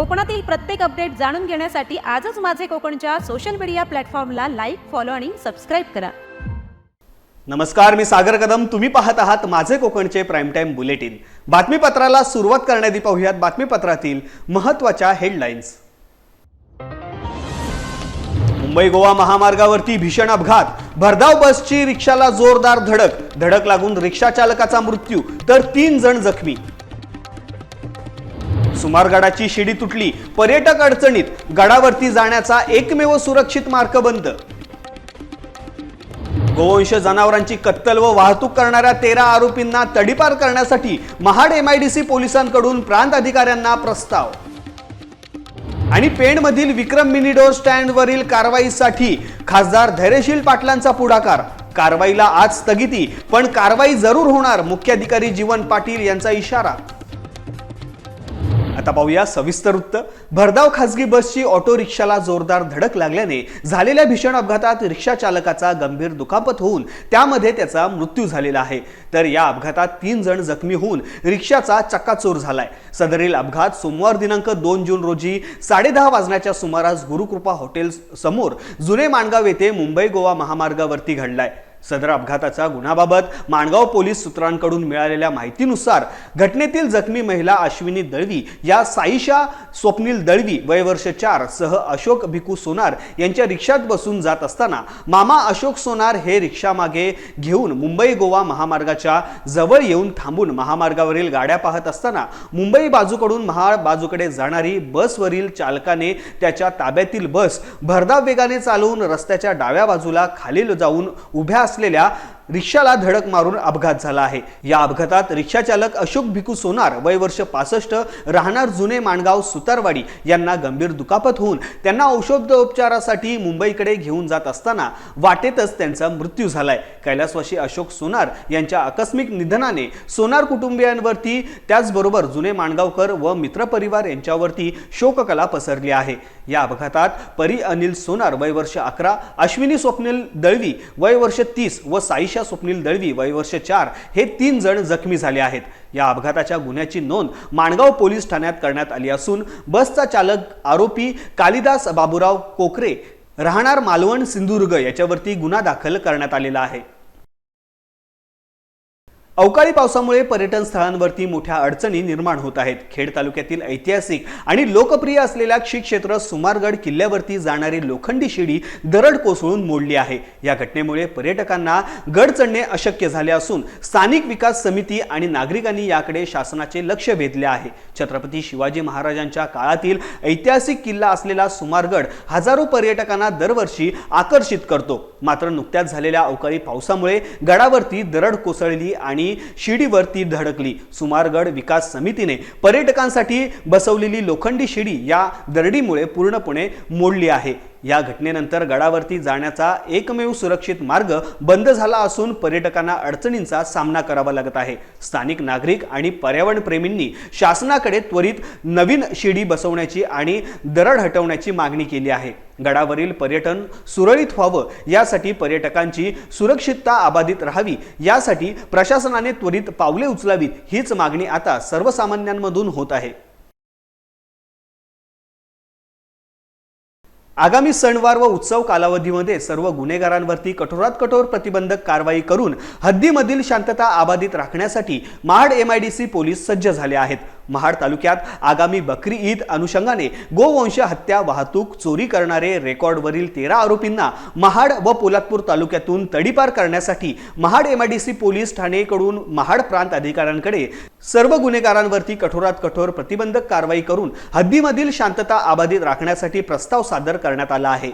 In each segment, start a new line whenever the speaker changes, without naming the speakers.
कोकणातील प्रत्येक अपडेट जाणून घेण्यासाठी आजच माझे कोकणच्या सोशल मीडिया प्लॅटफॉर्मला लाईक फॉलो आणि सबस्क्राईब करा.
नमस्कार मी सागर कदम. तुम्ही पाहत आहात माझे कोकणचे प्राईम टाईम बुलेटिन बातमीपत्राला सुरुवात करण्याआधी पाहूयात बातमीपत्रातील महत्त्वाच्या हेडलाईन्स मुंबई गोवा महामार्गावरती भीषण अपघात. भरधाव बसची रिक्षाला जोरदार धडक. धडक लागून रिक्षा चालकाचा मृत्यू. तर तीन जण जखमी. सुमारगडाची शिडी तुटली. पर्यटक अडचणीत. गडावरती जाण्याचा एकमेव सुरक्षित मार्ग बंद. गोवंश जनावरांची कत्तल व वाहतूक करणाऱ्या तेरा आरोपींना तडीपार करण्यासाठी महाड एमआयडीसी पोलिसांकडून प्रांत अधिकाऱ्यांना प्रस्ताव. आणि पेणमधील विक्रम मिनिडोर स्टँडवरील कारवाईसाठी खासदार धैर्यशील पाटलांचा पुढाकार. कारवाईला आज स्थगिती पण कारवाई जरूर होणार मुख्याधिकारी जीवन पाटील यांचा इशारा. आता पाहूया सविस्तर वृत्त भरधाव खासगी बसची ऑटो रिक्षाला जोरदार धडक लागल्याने झालेल्या भीषण अपघातात रिक्षा चालकाचा गंभीर दुखापत होऊन त्यामध्ये त्याचा मृत्यू झालेला आहे. तर या अपघातात तीन जण जखमी होऊन रिक्षाचा चक्काचूर झालाय. सदरील अपघात सोमवार दिनांक दोन जून रोजी साडेदहा वाजण्याच्या सुमारास गुरुकृपा हॉटेल समोर जुने माणगाव येथे मुंबई गोवा महामार्गावरती घडलाय. सदर अपघाताच्या गुन्ह्याबाबत माणगाव पोलीस सूत्रांकडून मिळालेल्या माहितीनुसार घटनेतील जखमी महिला अश्विनी दळवी या साईशा स्वप्नील दळवी वयवर्ष चार सह अशोक भिकू सोनार यांच्या रिक्षात बसून जात असताना मामा अशोक सोनार हे रिक्षा मागे घेऊन मुंबई गोवा महामार्गाच्या जवळ येऊन थांबून महामार्गावरील गाड्या पाहत असताना मुंबई बाजूकडून महा बाजूकडे जाणारी बसवरील चालकाने त्याच्या ताब्यातील बस भरधाव वेगाने चालवून रस्त्याच्या डाव्या बाजूला खालील जाऊन उभ्या असलेल्या रिक्षाला धडक मारून अपघात झाला आहे. या अपघातात रिक्षाचालक अशोक भिकू सोनार वय वर्ष पासष्ट राहणार जुने माणगाव सुतारवाडी यांना गंभीर दुखापत होऊन त्यांना औषधोपचारासाठी मुंबईकडे घेऊन जात असताना वाटेतच त्यांचा मृत्यू झालाय. कैलासवासी अशोक सोनार यांच्या आकस्मिक निधनाने सोनार कुटुंबियांवरती त्याचबरोबर जुने माणगावकर व मित्रपरिवार यांच्यावरती शोककला पसरली आहे. या अपघातात परी अनिल सोनार वय वर्ष अकरा अश्विनी स्वप्नील दळवी वय वर्ष तीस व साईशा स्वप्नील दळवी वय वर्ष चार हे तीन जण जखमी झाले आहेत. या अपघाताच्या गुन्ह्याची नोंद माणगाव पोलीस ठाण्यात करण्यात आली असून बसचा चालक आरोपी कालिदास बाबुराव कोकरे राहणार मालवण सिंधुदुर्ग याच्यावरती गुन्हा दाखल करण्यात आलेला आहे. अवकाळी पावसामुळे पर्यटन स्थळांवरती मोठ्या अडचणी निर्माण होत आहेत. खेड तालुक्यातील ऐतिहासिक आणि लोकप्रिय असलेल्या श्री क्षेत्र सुमारगड किल्ल्यावरती जाणारी लोखंडी शिडी दरड कोसळून मोडली आहे. या घटनेमुळे पर्यटकांना गड चढणे अशक्य झाले असून स्थानिक विकास समिती आणि नागरिकांनी याकडे शासनाचे लक्ष वेधले आहे. छत्रपती शिवाजी महाराजांच्या काळातील ऐतिहासिक किल्ला असलेला सुमारगड हजारो पर्यटकांना दरवर्षी आकर्षित करतो. मात्र नुकत्याच झालेल्या अवकाळी पावसामुळे गडावरती दरड कोसळली आणि शिडीवरती धडकली. सुमारगड विकास समितीने पर्यटकांसाठी बसवलेली लोखंडी शिडी या दरडीमुळे पूर्णपणे मोडली आहे. या घटनेनंतर गडावरती जाण्याचा एकमेव सुरक्षित मार्ग बंद झाला असून पर्यटकांना अडचणींचा सामना करावा लागत आहे. स्थानिक नागरिक आणि पर्यावरणप्रेमींनी शासनाकडे त्वरित नवीन शिडी बसवण्याची आणि दरड हटवण्याची मागणी केली आहे. गडावरील पर्यटन सुरळीत व्हावं यासाठी पर्यटकांची सुरक्षितता अबाधित राहावी यासाठी प्रशासनाने त्वरित पावले उचलावीत हीच मागणी आता सर्वसामान्यांमधून होत आहे. आगामी सणवार व उत्सव कालावधीमध्ये सर्व गुन्हेगारांवरती कठोरात कठोर प्रतिबंधक कारवाई करून हद्दीमधील शांतता अबाधित राखण्यासाठी महाड एमआयडीसी पोलीस सज्ज झाले आहेत. महाड तालुक्यात आगामी बकरी ईद अनुषंगाने गोवंश हत्या वाहतूक चोरी करणारे रेकॉर्डवरील तेरा आरोपींना महाड व पोलादपूर तालुक्यातून तडीपार करण्यासाठी महाड एमआयडीसी पोलीस ठाणेकडून महाड प्रांत अधिकाऱ्यांकडे सर्व गुन्हेगारांवरती कठोरात कठोर प्रतिबंधक कारवाई करून हद्दीमधील शांतता अबाधित राखण्यासाठी प्रस्ताव सादर करण्यात आला आहे.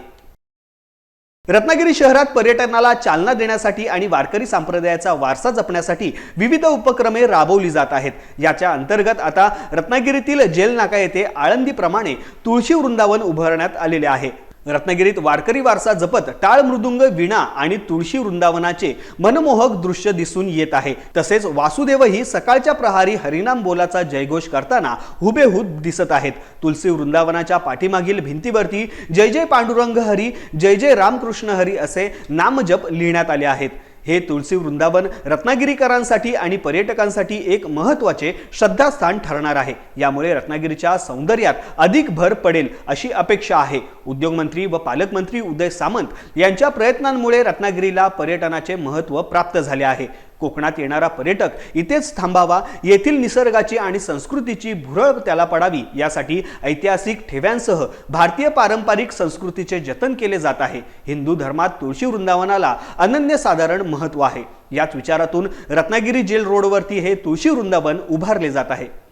रत्नागिरी शहरात पर्यटनाला चालना देण्यासाठी आणि वारकरी संप्रदायाचा वारसा जपण्यासाठी विविध उपक्रमे राबवली जात आहेत. याच्या अंतर्गत आता रत्नागिरीतील जेल नाका येथे आळंदीप्रमाणे तुळशी वृंदावन उभारण्यात आलेले आहे. रत्नागिरीत वारकरी वारसा जपत टाळ मृदुंग विणा आणि तुळशी वृंदावनाचे मनमोहक दृश्य दिसून येत आहे. तसेच वासुदेवही सकाळच्या प्रहारी हरिनाम बोलाचा जयघोष करताना हुबेहूब दिसत आहेत. तुलसी वृंदावनाच्या पाठीमागील भिंतीवरती जय जय पांडुरंग हरी जय जय रामकृष्ण हरी असे नामजप लिहिण्यात आले आहेत. हे तुळशी वृंदावन रत्नागिरीकरांसाठी आणि पर्यटकांसाठी एक महत्त्वाचे श्रद्धास्थान ठरणार आहे. यामुळे रत्नागिरीच्या सौंदर्यात अधिक भर पडेल अशी अपेक्षा आहे. उद्योगमंत्री व पालकमंत्री उदय सामंत यांच्या प्रयत्नांमुळे रत्नागिरीला पर्यटनाचे महत्त्व प्राप्त झाले आहे. कोकणात येणारा पर्यटक इथेच थांबावा येथील निसर्गाची आणि संस्कृतीची भुरळ त्याला पडावी यासाठी ऐतिहासिक ठेव्यांसह भारतीय पारंपरिक संस्कृतीचे जतन केले जात आहे. हिंदू धर्मात तुळशी वृंदावनाला अनन्यसाधारण महत्त्व आहे. याच विचारातून रत्नागिरी जेल रोडवरती हे तुळशी वृंदावन उभारले जात आहे.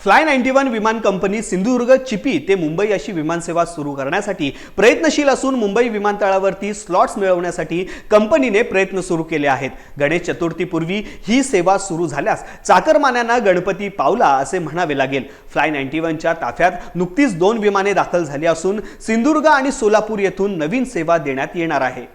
फ्लाय नाईन्टी वन विमान कंपनी सिंधुदुर्ग चिपी ते मुंबई अशी विमानसेवा सुरू करण्यासाठी प्रयत्नशील असून मुंबई विमानतळावरती स्लॉट्स मिळवण्यासाठी कंपनीने प्रयत्न सुरू केले आहेत. गणेश चतुर्थीपूर्वी ही सेवा सुरू झाल्यास चाकरमान्यांना गणपती पावला असे म्हणावे लागेल. फ्लाय नाईन्टी वनच्या ताफ्यात नुकतीच दोन विमाने दाखल झाली असून सिंधुदुर्ग आणि सोलापूर येथून नवीन सेवा देण्यात येणार आहे.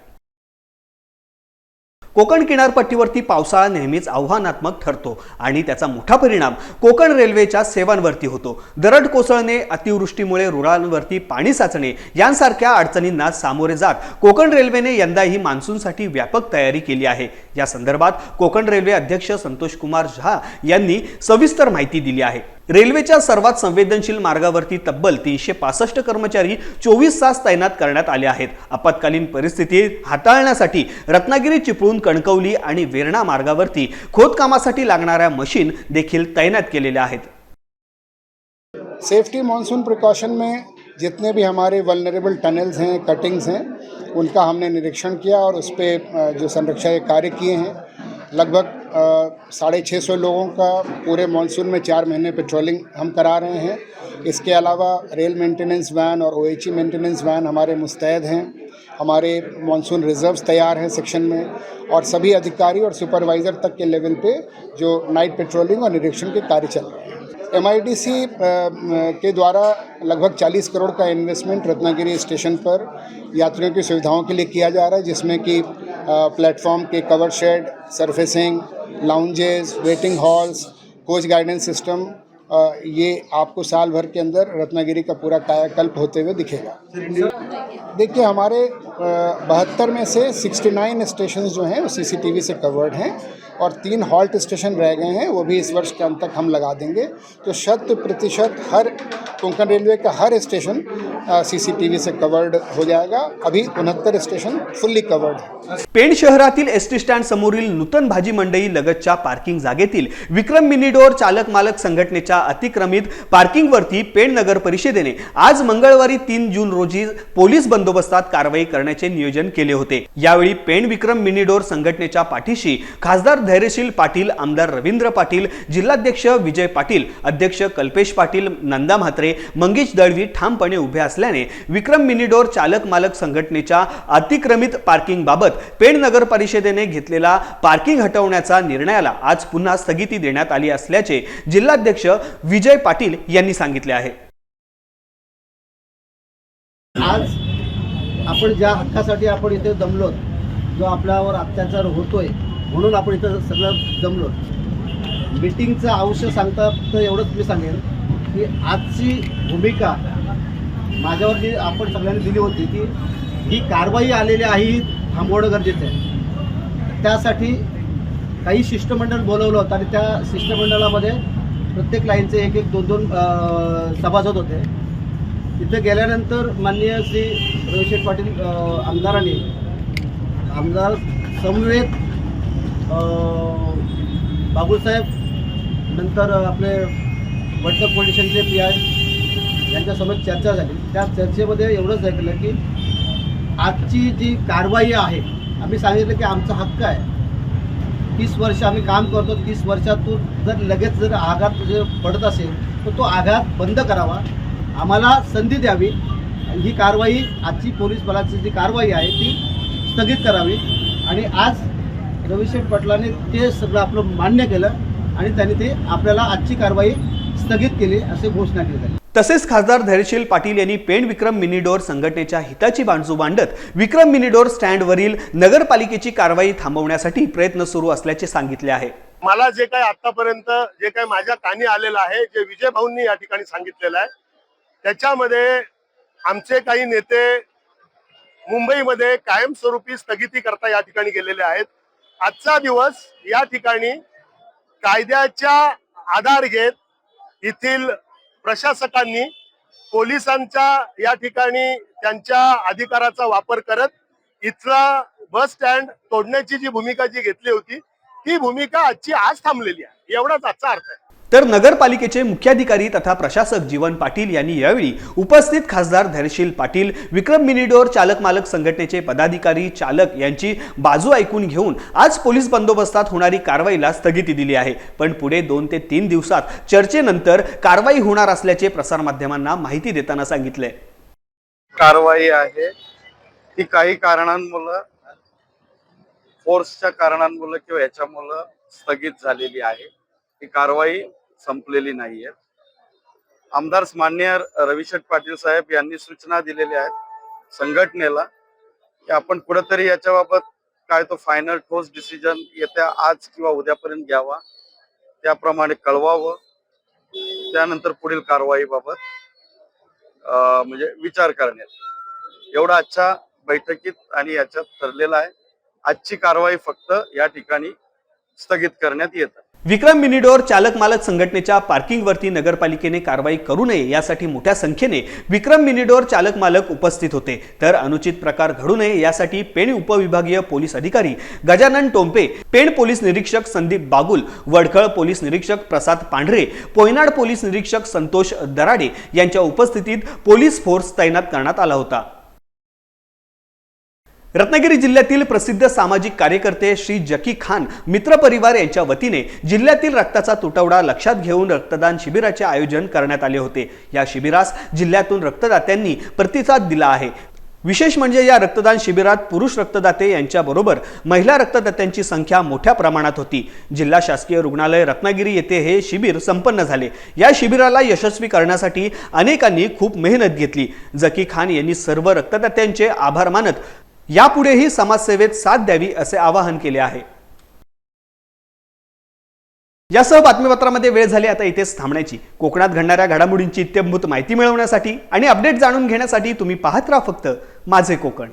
कोकण किनारपट्टीवरती पावसाळा नेहमीच आव्हानात्मक ठरतो आणि त्याचा मोठा परिणाम कोकण रेल्वेच्या सेवांवरती होतो. दरड कोसळणे अतिवृष्टीमुळे रुळांवरती पाणी साचणे यांसारख्या अडचणींना सामोरे जात कोकण रेल्वेने यंदाही मान्सूनसाठी व्यापक तयारी केली आहे. या संदर्भात कोकण रेल्वे अध्यक्ष संतोष कुमार झा यांनी सविस्तर माहिती दिली आहे. रेल्वेच्या सर्वात संवेदनशील मार्गावरती तब्बल तीनशे पासष्ट कर्मचारी चोवीस तास तैनात करण्यात आले आहेत. आपत्कालीन परिस्थिती हाताळण्यासाठी रत्नागिरी चिपळूण कणकवली आणि वेरणा मार्गावरती खोदकामासाठी लागणाऱ्या मशीन देखील तैनात केलेल्या आहेत.
सेफ्टी मानसून प्रिकॉशन में जितने भी हमारे वलनरेबल टनल्स हैं कटिंग्स हैं उनका हमने निरीक्षण किया और उस पर जो संरक्षा कार्य किए हैं लगभग साढ़े छः सौ लोगों का पूरे मानसून में चार महीने पेट्रोलिंग हम करा रहे हैं। इसके अलावा रेल मेंटेनेंस वैन और ओ मेंटेनेंस वैन हमारे मुस्तैद हैं। हमारे मानसून रिजर्व्स तैयार हैं सेक्शन में और सभी अधिकारी और सुपरवाइज़र तक के लेवल पे जो नाइट पेट्रोलिंग और निरीक्षण के कार्य चल रहे हैं। एम के द्वारा लगभग 40 करोड़ का इन्वेस्टमेंट रत्नागिरी स्टेशन पर यात्रियों की सुविधाओं के लिए किया जा रहा है, जिसमें कि प्लेटफॉर्म के cover shed surfacing lounges waiting halls coach guidance system ये आपको साल भर के अंदर रत्नागिरी का पूरा कायाकल्प होते हुए दिखेगा। देखिए, हमारे बहत्तर में से 69 स्टेशन जो हैं, वो सीसीटीवी से कवर्ड हैं और तीन हॉल्ट स्टेशन रह गए हैं, वो भी इस वर्ष के अंत तक हम लगा देंगे। तो शत प्रतिशत हर कोंकण रेलवे का हर स्टेशन सीसीटीवी से कवर्ड हो जाएगा। अभी उनहत्तर स्टेशन फुल्ली कवर्ड है।
पेण शहरातील एस टी स्टँड समोरील नूतन भाजी मंडई लगतच्या पार्किंग जागेतील विक्रम मिनिडोर चालक मालक संघटनेच्या अतिक्रमित पार्किंगवरती पेण नगर परिषदेने आज मंगळवारी तीन जून रोजी पोलीस बंदोबस्तात कारवाई करण्याचे नियोजन केले होते. यावेळी पेण विक्रम मिनिडोर संघटनेच्या पाठीशी खासदार धैर्यशील पाटील आमदार रवींद्र पाटील जिल्हाध्यक्ष विजय पाटील अध्यक्ष कल्पेश पाटील नंदा म्हात्रे मंगेश दळवी ठामपणे उभे असल्याने विक्रम मिनीडोर चालक मालक संघटनेच्या अतिक्रमित पार्किंग बाबत पेण नगर परिषदेने घेतलेला पार्किंग हटवण्याचा निर्णयाला आज पुन्हा स्थगिती देण्यात आली असल्याचे जिल्हाध्यक्ष विजय पाटील यांनी सांगितले आहे.
आज आपण ज्या हक्कासाठी आपण इथे जमलो जो आपल्यावर अत्याचार होतोय म्हणून आपण इथं सगळं जमलो मीटिंगचं अवश्य सांगता फक्त एवढंच मी सांगेन. की आजची भूमिका माझ्यावर जी आपण सगळ्यांनी दिली होती की ही कारवाई आलेली आहे ही थांबवणं गरजेचं आहे. त्यासाठी काही शिष्टमंडळ बोलवलं होतं आणि त्या शिष्टमंडळामध्ये प्रत्येक लाईनचे एक एक दोन दोन सभासद होते. तिथे गेल्यानंतर माननीय श्री रविशेठ पाटील आमदारांनी आमदार समवेत बाबूसाहेब नंतर आपले वडकर पोलीस पी आय यांच्यासोबत चर्चा झाली त्या चर्चेमध्ये एवढंच ऐकलं की आजची जी कारवाई आहे आम्ही सांगितलं की आमचा हक्क आहे. तीस वर्ष आम्ही काम करतो तीस वर्षातून जर लगेच जर आघात जर पडत असेल तर तो आघात बंद करावा. आम्हाला संधी द्यावी. ही कारवाई आजची पोलीस बलाची जी कारवाई आहे ती स्थगित करावी. आणि आज रविशेठ पटलाने ते सगळं आपलं मान्य केलं आणि त्यांनी ते आपल्याला आजची कारवाई स्थगित केली असे घोषणा केली त्यांनी
तसेच खासदार धैर्यशील पाटील यांनी पेण विक्रम मिनीडोर संघटनेच्या हिताची बांधू मांडत विक्रम मिनीडोर स्टँडवरील नगरपालिकेची कारवाई थांबवण्यासाठी प्रयत्न सुरू असल्याचे सांगितले आहे.
मला जे काही आतापर्यंत जे काही माझ्या कानी आलेलं आहे जे विजय भाऊंनी या ठिकाणी सांगितलेलं आहे त्याच्यामध्ये आमचे काही नेते मुंबईमध्ये कायमस्वरूपी स्थगिती करता या ठिकाणी गेलेले आहेत. आजचा दिवस या ठिकाणी कायद्याच्या आधार घेत येथील प्रशासकांनी पोलिसांच्या या ठिकाणी त्यांच्या अधिकाराचा वापर करत इथला बस स्टँड तोडण्याची जी भूमिका जी घेतली होती ती भूमिका आजची आज थांबलेली आहे. एवढाच आजचा अर्थ आहे.
तर नगरपालिकेचे मुख्याधिकारी तथा प्रशासक जीवन पाटील यांनी यावेळी उपस्थित खासदार धैर्यशील पाटील विक्रम मिनिडोर चालक मालक संघटनेचे पदाधिकारी चालक यांची बाजू ऐकून घेऊन आज पोलीस बंदोबस्तात होणारी कारवाईला स्थगिती दिली आहे. पण पुढे दोन ते तीन दिवसात चर्चेनंतर कारवाई होणार असल्याचे प्रसारमाध्यमांना माहिती देताना सांगितले.
कारवाई आहे. ती काही कारणांमुळं फोर्सच्या कारणांमुळं किंवा याच्यामुळं स्थगित झालेली आहे. ही कारवाई संपलेली नाहीये. आमदार मान्य रविशेठ पाटील साहेब यांनी सूचना दिलेल्या आहेत संघटनेला की आपण कुठेतरी याच्याबाबत काय तो फायनल ठोस डिसिजन येत्या आज किंवा उद्यापर्यंत घ्यावा. त्याप्रमाणे कळवावं. त्यानंतर पुढील कारवाईबाबत म्हणजे विचार करण्यात एवढा आजच्या बैठकीत आणि याच्यात ठरलेला आहे. आजची कारवाई फक्त या ठिकाणी स्थगित करण्यात येत
विक्रम मिनिडोर चालक मालक संघटनेच्या पार्किंगवरती नगरपालिकेने कारवाई करू नये यासाठी मोठ्या संख्येने विक्रम मिनिडोर चालक मालक उपस्थित होते. तर अनुचित प्रकार घडू नये यासाठी पेण उपविभागीय पोलीस अधिकारी गजानन टोंपे पेण पोलीस निरीक्षक संदीप बागुल वडखळ पोलीस निरीक्षक प्रसाद पांढरे पोयनाड पोलीस निरीक्षक संतोष दराडे यांच्या उपस्थितीत पोलीस फोर्स तैनात करण्यात आला होता. रत्नागिरी जिल्ह्यातील प्रसिद्ध सामाजिक कार्यकर्ते श्री जकी खान मित्र परिवार यांच्या वतीने जिल्ह्यातील रक्ताचा तुटवडा लक्षात घेऊन रक्तदान शिबिराचे आयोजन करण्यात आले होते. या शिबिरास जिल्ह्यातून रक्तदात्यांनी प्रतिसाद दिला आहे. विशेष म्हणजे या रक्तदान शिबिरात पुरुष रक्तदाते यांच्याबरोबर महिला रक्तदात्यांची संख्या मोठ्या प्रमाणात होती. जिल्हा शासकीय रुग्णालय रत्नागिरी येथे हे शिबिर संपन्न झाले. या शिबिराला यशस्वी करण्यासाठी अनेकांनी खूप मेहनत घेतली. जकी खान यांनी सर्व रक्तदात्यांचे आभार मानत यापुढेही समाजसेवेत साथ द्यावी असे आवाहन केले आहे. यासह बातमीपत्रामध्ये वेळ झाली आता इथेच थांबण्याची. कोकणात घडणाऱ्या घडामोडींची इत्यंभूत माहिती मिळवण्यासाठी आणि अपडेट जाणून घेण्यासाठी तुम्ही पाहत राहा फक्त माझे कोकण.